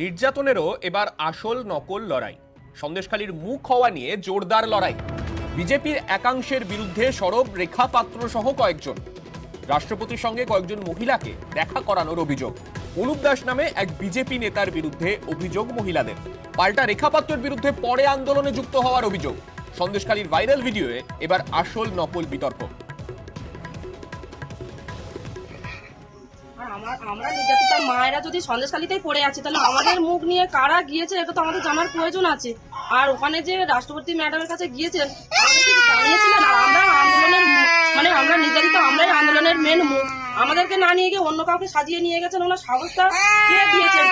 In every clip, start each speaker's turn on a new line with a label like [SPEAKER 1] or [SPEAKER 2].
[SPEAKER 1] নির্যাতনেরও এবার আসল নকল লড়াই। সন্দেশখালীর মুখ হওয়া নিয়ে জোরদার লড়াই। বিজেপির একাংশের বিরুদ্ধে সরব রেখা পাত্র সহ কয়েকজন। রাষ্ট্রপতির সঙ্গে কয়েকজন মহিলাকে দেখা করানোর অভিযোগ। অনুপ দাস নামে এক বিজেপি নেতার বিরুদ্ধে অভিযোগ মহিলাদের। পাল্টা রেখা পাত্রের বিরুদ্ধে পরে আন্দোলনে যুক্ত হওয়ার অভিযোগ। সন্দেশখালীর ভাইরাল ভিডিওয়ে এবার আসল নকল বিতর্ক।
[SPEAKER 2] আমার মায়েরা যদি তাহলে আমাদের মুখ নিয়ে কারা গিয়েছে? এটা তো আমাদের প্রয়োজন আছে। আর ওখানে যে রাষ্ট্রপতি কাছে গিয়েছেন আমরা আমরা আন্দোলনের মেন আমাদেরকে না নিয়ে গিয়ে অন্য কাউকে সাজিয়ে নিয়ে গেছেন, ওনার সাহসটা দিয়েছেন?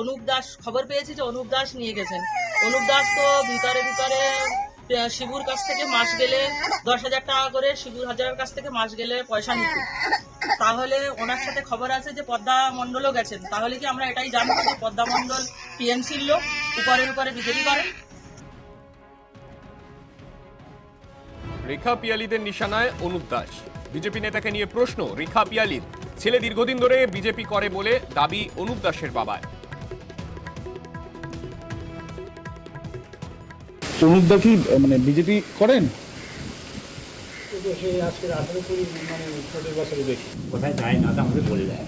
[SPEAKER 2] অনুপ দাস, খবর পেয়েছি যে অনুপ দাস নিয়ে গেছেন। অনুপ দাস তো ভিতরে ভিতরে শিবুর কাছ থেকে মাস গেলে দশ হাজার টাকা করে, শিবুর হাজারের কাছ থেকে মাস গেলে পয়সা নিত। তাহলে ওনার সাথে খবর আছে যে পদ্মা মণ্ডলও গেছেন। তাহলে কি আমরা এটাই জানব যে পদ্মা মণ্ডল টিএমসির লোক উপরের উপরে বিজেপি করেন
[SPEAKER 1] রেখা পিয়ালিদের নিশানায় অনুপ দাস। বিজেপি নেতাকে নিয়ে প্রশ্ন রেখা পিয়ালির। ছেলে দীর্ঘদিন ধরে বিজেপি করে বলে দাবি অনুপ দাসের বাবার
[SPEAKER 3] অনুপ দা কি মানে বিজেপি করেন?
[SPEAKER 4] কোথায় যায় না তা আমাকে বলে দেয়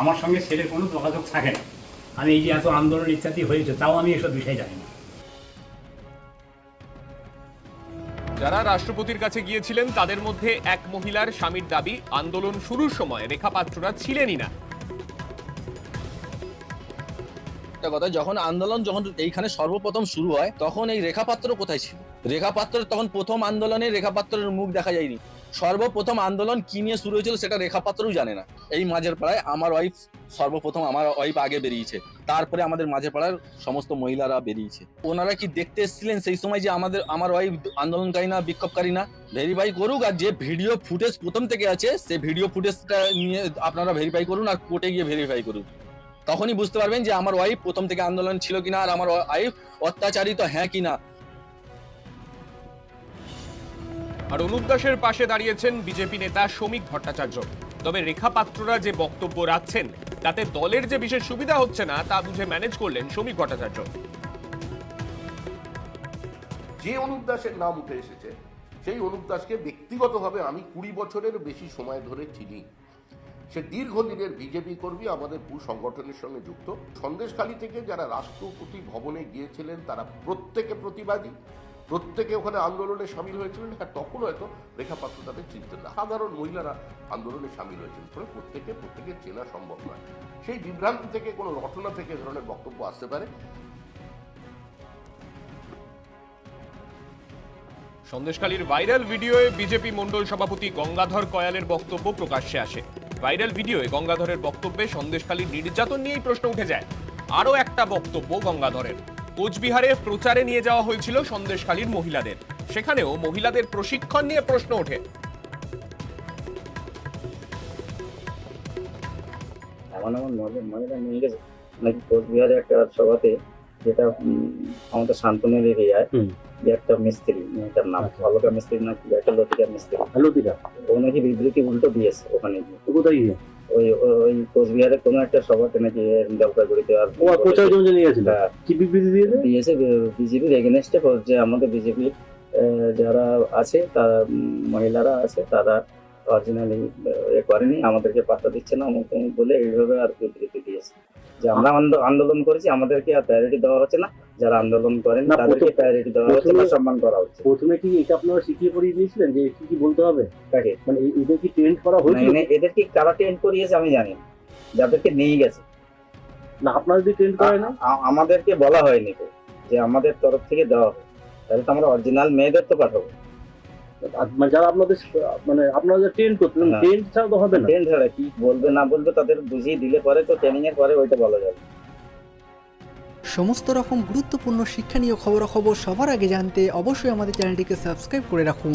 [SPEAKER 4] আমার সঙ্গে ছেলের কোনো যোগাযোগ থাকে না। আমি এই যে এত আন্দোলন ইত্যাদি হয়েছে তাও আমি এসব বিষয়ে জানি না।
[SPEAKER 1] যারা রাষ্ট্রপতির কাছে গিয়েছিলেন তাদের মধ্যে এক মহিলার স্বামীর দাবি আন্দোলন শুরুর সময় রেখা পাত্ররা ছিলেনই না।
[SPEAKER 5] একটা কথা, যখন আন্দোলন যখন এইখানে সর্বপ্রথম শুরু হয়, তখন এই রেখাপাত্র কোথায় ছিল? রেখাপাত্র তখন প্রথম আন্দোলনে রেখাপাত্রের মুখ দেখা যায়নি। সর্বপ্রথম আন্দোলন কি নিয়ে শুরু হয়েছিল সেটা রেখাপাত্রও জানে না। এই মাঝের পাড়ায় আমার ওয়াইফ সর্বপ্রথম আমার ওয়াইফ আগে বেরিয়েছে। তারপরে আমাদের মাঝের পাড়ার সমস্ত মহিলারা বেরিয়েছে। ওনারা কি দেখতে এসেছিলেন সেই সময় যে আমাদের, আমার ওয়াইফ আন্দোলনকারী না, বিক্ষোভকারী না? ভেরিফাই করুক আর যে ভিডিও ফুটেজ প্রথম থেকে আছে সেই ভিডিও ফুটেজটা নিয়ে আপনারা ভেরিফাই করুন আর কোর্টে গিয়ে ভেরিফাই করুন। তখনই বুঝতে পারবেন যে আমার ওয়াইফ প্রথম থেকে আন্দোলন ছিল কিনা আর আমার ওয়াইফ অত্যাচারিত হ্যাঁ কিনা।
[SPEAKER 1] আর অনুপ দাসের পাশে দাঁড়িয়েছেন বিজেপি নেতা শ্রমিক ভট্টাচার্য। তবে রেখা পাত্ররা যে বক্তব্য রাখছেন তাতে দলের যে বিশেষ সুবিধা হচ্ছে না তা বুঝে ম্যানেজ করলেন শ্রমিক ভট্টাচার্য।
[SPEAKER 6] যে অনুপ দাসের নাম উঠে এসেছে সেই অনুপ দাসকে ব্যক্তিগতভাবে আমি কুড়ি বছরের বেশি সময় ধরে চিনি। সে দীর্ঘদিনের বিজেপি কর্মী, আমাদের পু সংগঠনের সঙ্গে যুক্ত। সন্দেশখালী থেকে যারা রাষ্ট্রপতি ভবনে গিয়েছিলেন, তারা প্রত্যেকে প্রতিবাদী। প্রত্যেকে ওখানে আন্দোলনে সামিল হয়েছিলেন। হ্যাঁ তখন হয়তো রেখা পাত্র তাদের চিনতেন না। সাধারণ মহিলারা আন্দোলনে সামিল হয়েছিলেন। ফলে প্রত্যেকে প্রত্যেকে চেনা সম্ভব নয়। সেই বিভ্রান্তি থেকে, কোনো রটনা থেকে ধরনের বক্তব্য আসতে পারে।
[SPEAKER 1] সন্দেশখালীর ভাইরাল ভিডিওয়ে বিজেপি মণ্ডল সভাপতি গঙ্গাধর কয়ালের বক্তব্য প্রকাশ্যে আসে। ভাইরাল ভিডিওয়ে গঙ্গাধরের বক্তব্যে সন্দেশখালীর নির্যাতন নিয়েই প্রশ্ন উঠে যায়। আরও একটা বক্তব্য গঙ্গাধরের। কোচবিহারে প্রচারে নিয়ে যাওয়া হয়েছিল সন্দেশখালীর মহিলাদের। সেখানেও মহিলাদের প্রশিক্ষণ নিয়ে প্রশ্ন ওঠে।
[SPEAKER 7] এমন এমন মহিলা- মহিলা গেছে নাকি কোচবিহারে একটা সভাতে যেটা আমাদের শান্তনের এরিয়ায় একটা মিস্ত্রি মেয়েটার নাম
[SPEAKER 4] আচ্ছা।
[SPEAKER 7] অলকা মিস্ত্রি না কি একটা লতিকা মিস্ত্রি।
[SPEAKER 4] দিদা
[SPEAKER 7] ও নাকি বিবৃতি উল্টো দিয়েছে ওখানে। গিয়ে
[SPEAKER 4] কোথায় গিয়ে?
[SPEAKER 7] ওই ওই- কোচবিহারে কোনো একটা সভাতে নাকি জলপাইগুড়িতে আর
[SPEAKER 4] ও প্রচার জন্য নিয়ে
[SPEAKER 7] হ্যাঁ,
[SPEAKER 4] কি বিবৃতি দিয়েছে?
[SPEAKER 7] দিয়েছে বিজেপির এগেনস্টে যে আমাদের বিজেপি যারা আছে তারা মহিলারা আছে তারা অরিজিনালি এ করেনি আমাদেরকে পাত্তা দিচ্ছে না বলে এইভাবে আর বিবৃতি দিয়েছে। যে আমরা আন্দোলন করেছি আমাদেরকে আর প্রায়োরিটি দেওয়া হচ্ছে না। যারা আন্দোলন করেন তাদেরকে প্রায়োরিটি দেওয়া হচ্ছে না সম্মান করা হচ্ছে।
[SPEAKER 4] প্রথমে কি এটা আপনারা শিখিয়ে পড়িয়ে দিয়েছিলেন যে কি কি বলতে হবে?
[SPEAKER 7] তাকে
[SPEAKER 4] মানে এদের কি ট্রেন্ড করা হয়েছিল?
[SPEAKER 7] মানে এদেরকে কারা ট্রেন্ড করিয়েছে আমি জানি না। যাদেরকে নিয়ে গেছে।
[SPEAKER 4] না আপনারা যদি ট্রেন্ড করে না?
[SPEAKER 7] আমাদেরকে বলা হয়নি যে আমাদের তরফ থেকে দেওয়া হবে তাহলে তো আমরা অরিজিনাল মেয়েদের তো পাঠাবো।
[SPEAKER 4] মানে যারা আপনাদের মানে আপনারা যে ট্রেন করতেন ট্রেন ছাড়া তো হবে না?
[SPEAKER 7] ট্রেন ছাড়া কি বলবে না বলবে তাদের বুঝিয়ে দিলে পরে তো ট্রেনিং এর পরে ওইটা বলা যাবে।
[SPEAKER 8] সমস্ত রকম গুরুত্বপূর্ণ শিক্ষণীয় খবরাখবর সবার আগে জানতে অবশ্যই আমাদের চ্যানেলটিকে সাবস্ক্রাইব করে রাখুন।